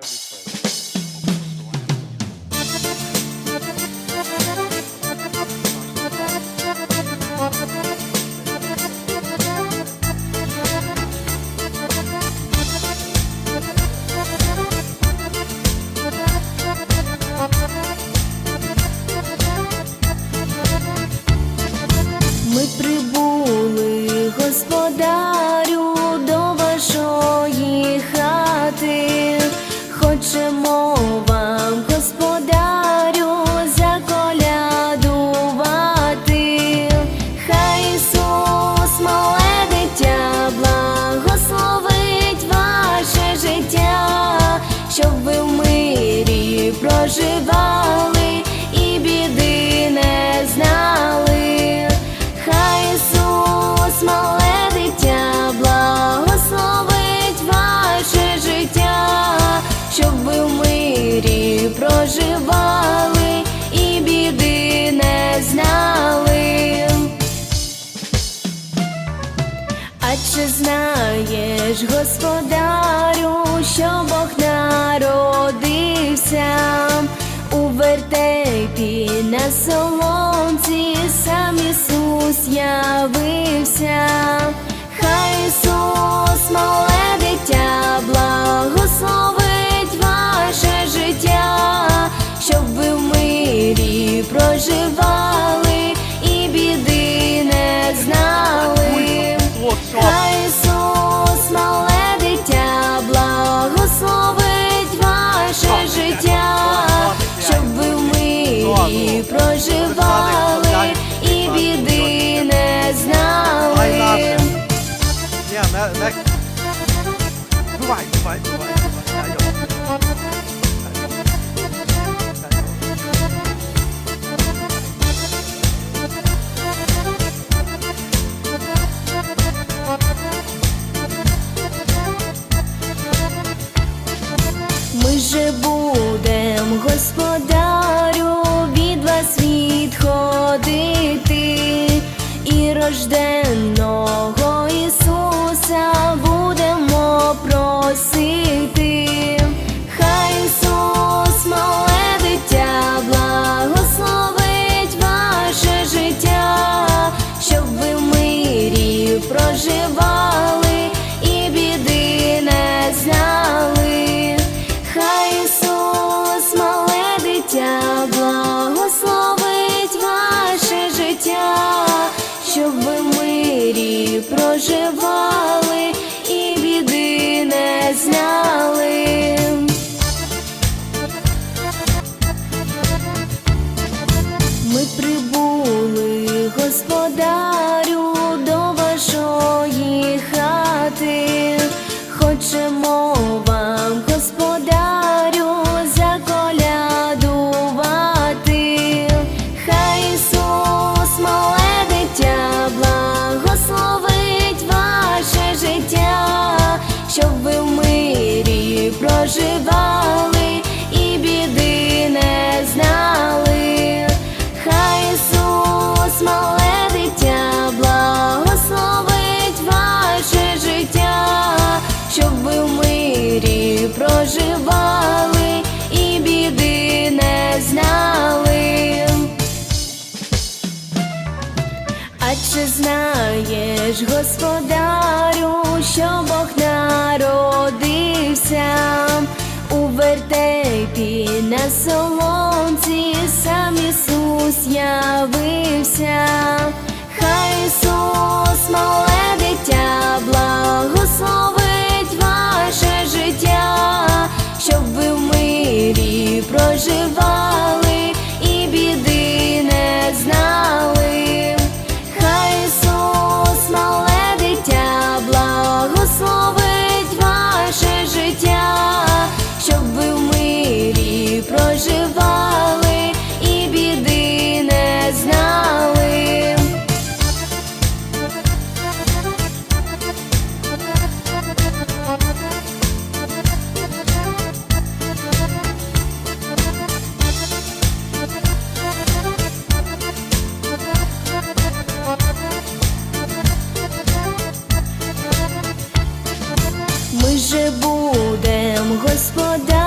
different щоб ви в мирі проживали і біди не знали. Хай Ісус, мале дитя, благословить ваше життя, щоб ви в мирі проживали і біди не знали. А чи знаєш, господарю, на соломці, сам Ісус явився, Не, не. Бувай, бувай, бувай, бувай. Ми же будем, господарю, від вас відходити і рожденного проживали і біди не знали. Ми прибули, господарю, до вашої хати. Хочемо А чи знаєш, господарю, що Бог народився? У вертепі на соломці, сам Ісус явився, ми же будем господа.